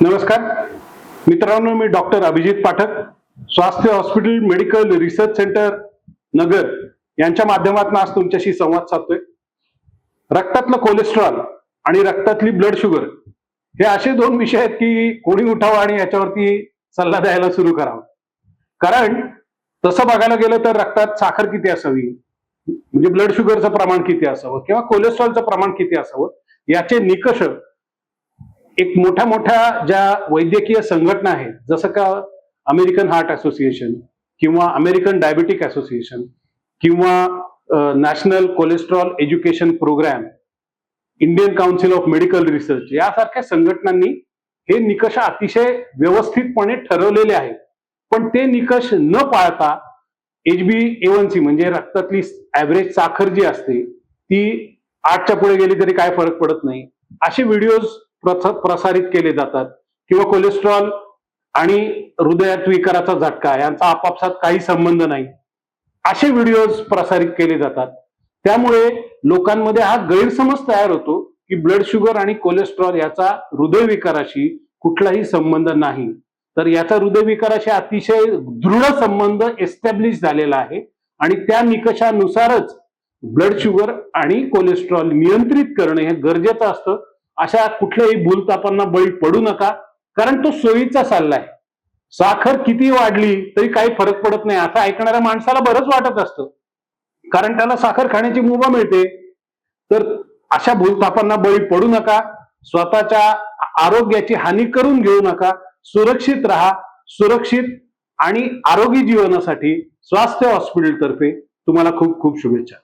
नमस्कार. मित्रांनो मी doctor Abhijit Pathak Swasthya hospital medical research centre Nagar यांच्या माध्यमातून आज तुमच्याशी संवाद साधतोय. रक्तातलं कोलेस्ट्रॉल आणि रक्तातली ब्लड शुगर हे असे दोन विषय आहेत की कोणी उठावं आणि याच्यावरती सल्ला द्यायला सुरू करावा. कारण तसं बघायला गेलं तर रक्तात साखर किती असावी? म्हणजे ब्लड शुगरचं प्रमाण किती असावं? किंवा कोलेस्ट्रॉलचं प्रमाण किती असावं? याचे निकष एक मोठ्या मोठ्या ज्या वैद्यकीय संघटना आहेत जसं का अमेरिकन हार्ट असोसिएशन किंवा अमेरिकन डायबेटिक असोसिएशन किंवा National Cholesterol Education Programme Indian Council of Medical Research यासारख्या संघटनांनी हे निकष अतिशय व्यवस्थितपणे ठरवलेले आहेत. पण ते निकष न पाळता एचबी एवन सी म्हणजे रक्तातली ऍव्हरेज साखर जी असते ती आठच्या पुढे गेली तरी काय फरक पडत नाही. असे व्हिडिओज प्रसारित केले जातात. किंवा कोलेस्ट्रॉल आणि हृदयात विकाराचा झटका यांचा आपापसात काही संबंध नाही. असे व्हिडिओज प्रसारित केले जातात. त्यामुळे लोकांमध्ये हा गैरसमज तयार होतो की ब्लड शुगर आणि कोलेस्ट्रॉल याचा हृदयविकाराशी कुठलाही संबंध नाही. तर याचा हृदयविकाराशी अतिशय दृढ संबंध एस्टॅब्लिश झालेला आहे आणि त्या निकषानुसारच ब्लड शुगर आणि कोलेस्ट्रॉल नियंत्रित करणे हे गरजेचं असतं. अशा कुठल्याही भूलतापांना बळी पडू नका कारण तो सोयीचा सल्ला आहे साखर किती वाढली तरी काही फरक पडत नाही. असं ऐकणाऱ्या माणसाला बरंच वाटत असतं. कारण त्याला साखर खाण्याची मुभा मिळते. तर अशा भूलतापांना बळी पडू नका. स्वतःच्या आरोग्याची हानी करून घेऊ नका. सुरक्षित राहा. सुरक्षित आणि आरोग्य जीवनासाठी स्वास्थ्य हॉस्पिटल तर्फे तुम्हाला खूप खूप शुभेच्छा.